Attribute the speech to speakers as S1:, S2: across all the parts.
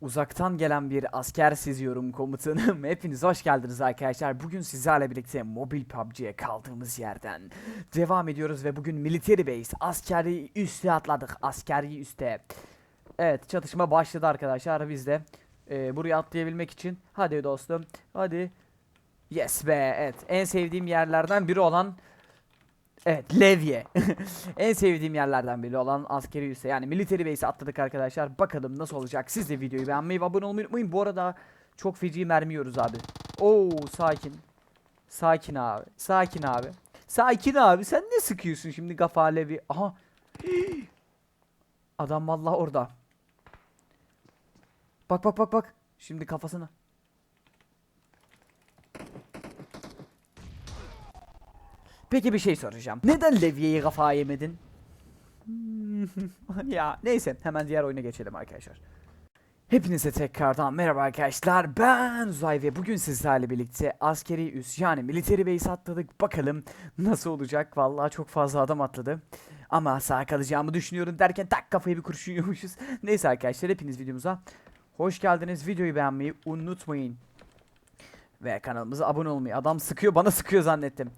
S1: Uzaktan gelen bir asker seziyorum komutanım. Hepiniz hoş geldiniz arkadaşlar. Bugün sizlerle birlikte mobil PUBG'ye kaldığımız yerden devam ediyoruz ve bugün military base, askeri üste atladık. Askeri üste. Evet çatışma başladı arkadaşlar. Biz de e, buraya atlayabilmek için hadi dostum hadi. Yes be evet en sevdiğim yerlerden biri olan Evet Levye. en sevdiğim yerlerden biri olan askeri üsse yani military base atladık arkadaşlar. Bakalım nasıl olacak. Siz de videoyu beğenmeyi ve abone olmayı unutmayın. Bu arada çok feci mermi yiyoruz abi. Oo sakin. Sakin abi. Sakin abi. Sakin abi. Sen ne sıkıyorsun şimdi Gafa Levi? Aha. Adam vallahi orada. Bak bak bak bak. Şimdi kafasına. Peki bir şey soracağım. Neden Levi'yi kafa yemedin? ya neyse hemen diğer oyuna geçelim arkadaşlar. Hepinize tekrardan merhaba arkadaşlar. Ben Uzay ve bugün sizlerle birlikte askeri üs yani military base atladık. Bakalım nasıl olacak. Vallahi çok fazla adam atladı. Ama sağ kalacağımı düşünüyorum derken tak kafayı bir kurşun yiyormuşuz. Neyse arkadaşlar hepiniz videomuza hoş geldiniz. Videoyu beğenmeyi unutmayın. Ve kanalımıza abone olmayı. Adam sıkıyor bana sıkıyor zannettim.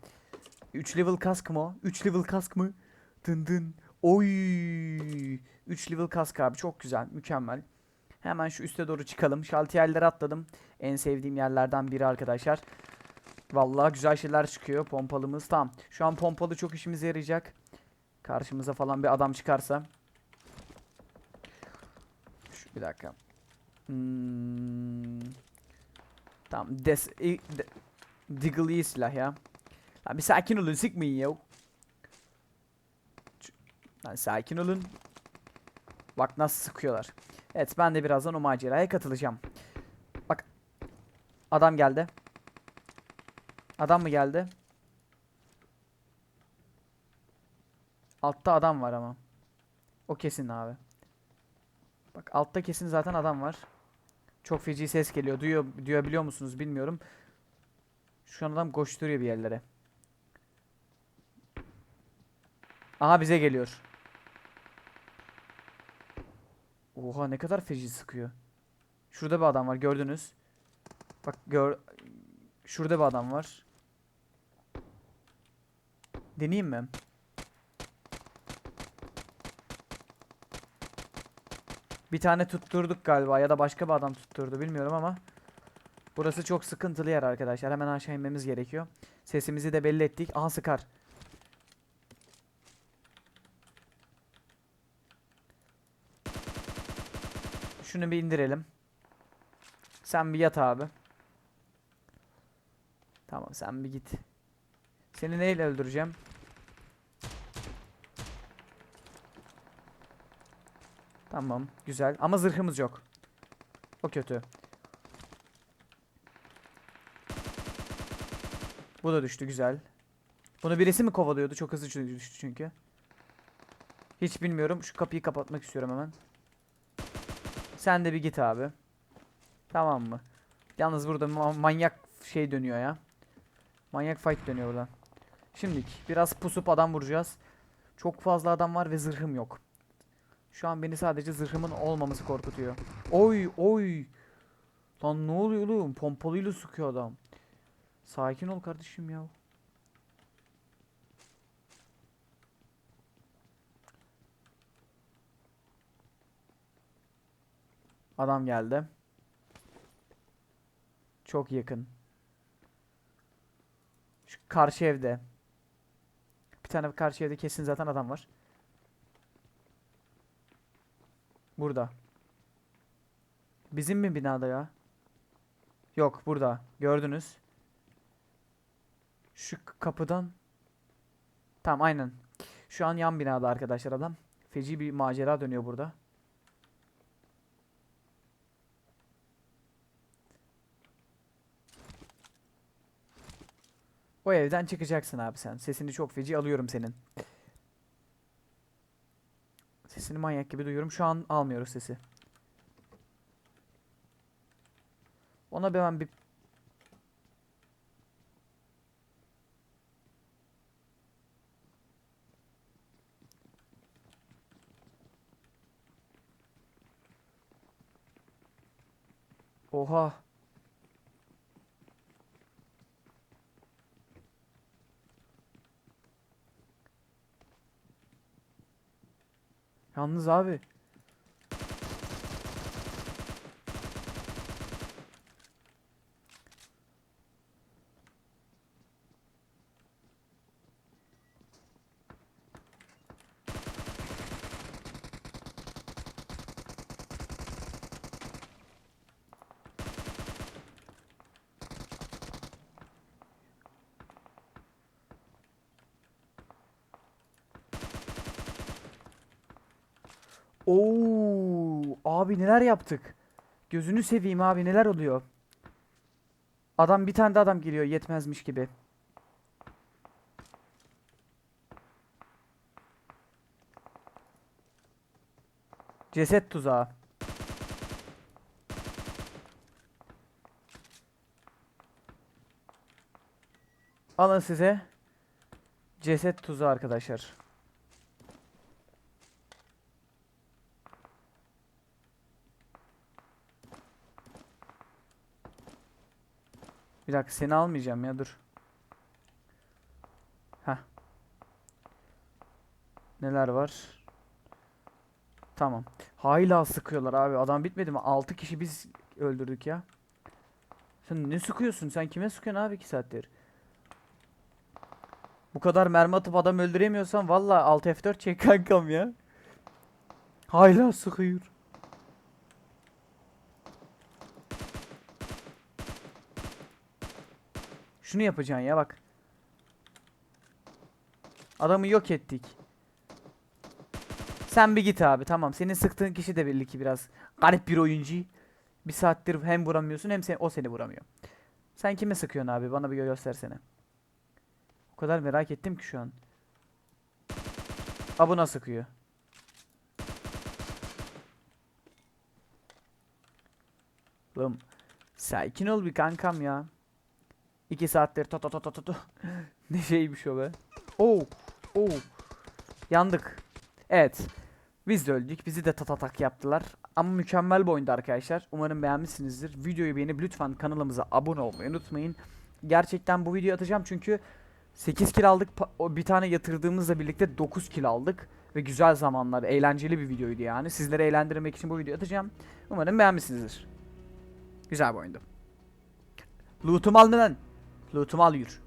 S1: 3 level kask mı o? 3 level kask mı? Dın dın. Oy. 3 level kask abi çok güzel. Mükemmel. Hemen şu üste doğru çıkalım. Şaltiyerlere atladım. En sevdiğim yerlerden biri arkadaşlar. Vallahi güzel şeyler çıkıyor. Pompalımız tamam. Şu an pompalı çok işimize yarayacak. Karşımıza falan bir adam çıkarsa. Şu, bir dakika. Hmm. Tamam. Des, i- de, Diggle silah ya. Lan bir sakin olun sıkmayın ya. Lan sakin olun. Bak nasıl sıkıyorlar. Evet ben de birazdan o maceraya katılacağım. Bak. Adam geldi. Adam mı geldi? Altta adam var ama. O kesin abi. Bak altta kesin zaten adam var. Çok feci ses geliyor. Duyuyor, duyabiliyor musunuz bilmiyorum. Şu an adam koşturuyor bir yerlere. Aha bize geliyor. Oha ne kadar feci sıkıyor. Şurada bir adam var gördünüz. Bak gör Şurada bir adam var. Deneyeyim mi? Bir tane tutturduk galiba ya da başka bir adam tutturdu bilmiyorum ama Burası çok sıkıntılı yer arkadaşlar. Hemen aşağı inmemiz gerekiyor. Sesimizi de belli ettik. Aha sıkar. Şunu bir indirelim. Sen bir yat abi. Tamam sen bir git. Seni neyle öldüreceğim? Tamam güzel ama zırhımız yok. O kötü. Bu da düştü güzel. Bunu birisi mi kovalıyordu? Çok hızlı düştü çünkü. Hiç bilmiyorum. Şu kapıyı kapatmak istiyorum hemen. Sen de bir git abi. Tamam mı? Yalnız burada ma- manyak şey dönüyor ya. Manyak fight dönüyor burada. Şimdilik biraz pusup adam vuracağız. Çok fazla adam var ve zırhım yok. Şu an beni sadece zırhımın olmaması korkutuyor. Oy oy. Lan ne oluyor oğlum? Pompalıyla sıkıyor adam. Sakin ol kardeşim ya. Adam geldi. Çok yakın. Şu karşı evde. Bir tane karşı evde kesin zaten adam var. Burada. Bizim mi binada ya? Yok burada. Gördünüz. Şu kapıdan. Tamam aynen. Şu an yan binada arkadaşlar adam. Feci bir macera dönüyor burada. O evden çıkacaksın abi sen. Sesini çok feci alıyorum senin. Sesini manyak gibi duyuyorum. Şu an almıyoruz sesi. Ona hemen bir Oha. Yalnız abi. Oo, abi neler yaptık? Gözünü seveyim abi neler oluyor? Adam bir tane de adam geliyor yetmezmiş gibi. Ceset tuzağı. Alın size. Ceset tuzağı arkadaşlar. Bir dakika seni almayacağım ya dur. Heh. Neler var? Tamam. Hala sıkıyorlar abi. Adam bitmedi mi? 6 kişi biz öldürdük ya. Sen ne sıkıyorsun? Sen kime sıkıyorsun abi 2 saattir? Bu kadar mermi atıp adam öldüremiyorsan valla alt F4 çek kankam ya. Hala sıkıyor. Şunu yapacaksın ya bak. Adamı yok ettik. Sen bir git abi tamam. Senin sıktığın kişi de belli ki biraz garip bir oyuncu. Bir saattir hem vuramıyorsun hem sen, o seni vuramıyor. Sen kime sıkıyorsun abi? Bana bir göstersene. O kadar merak ettim ki şu an. Aa buna sıkıyor. Oğlum sakin ol bir kankam ya. İki saattir to to to to to to. ne şeymiş o be. Oo, oo. Yandık. Evet. Biz de öldük. Bizi de tatatak yaptılar. Ama mükemmel bir oyundu arkadaşlar. Umarım beğenmişsinizdir. Videoyu beğenip lütfen kanalımıza abone olmayı unutmayın. Gerçekten bu videoyu atacağım çünkü 8 kill aldık. Bir tane yatırdığımızla birlikte 9 kill aldık. Ve güzel zamanlar, eğlenceli bir videoydu yani. Sizleri eğlendirmek için bu videoyu atacağım. Umarım beğenmişsinizdir. Güzel bir oyundu. Loot'umu al lan. Loot'umu al yürü.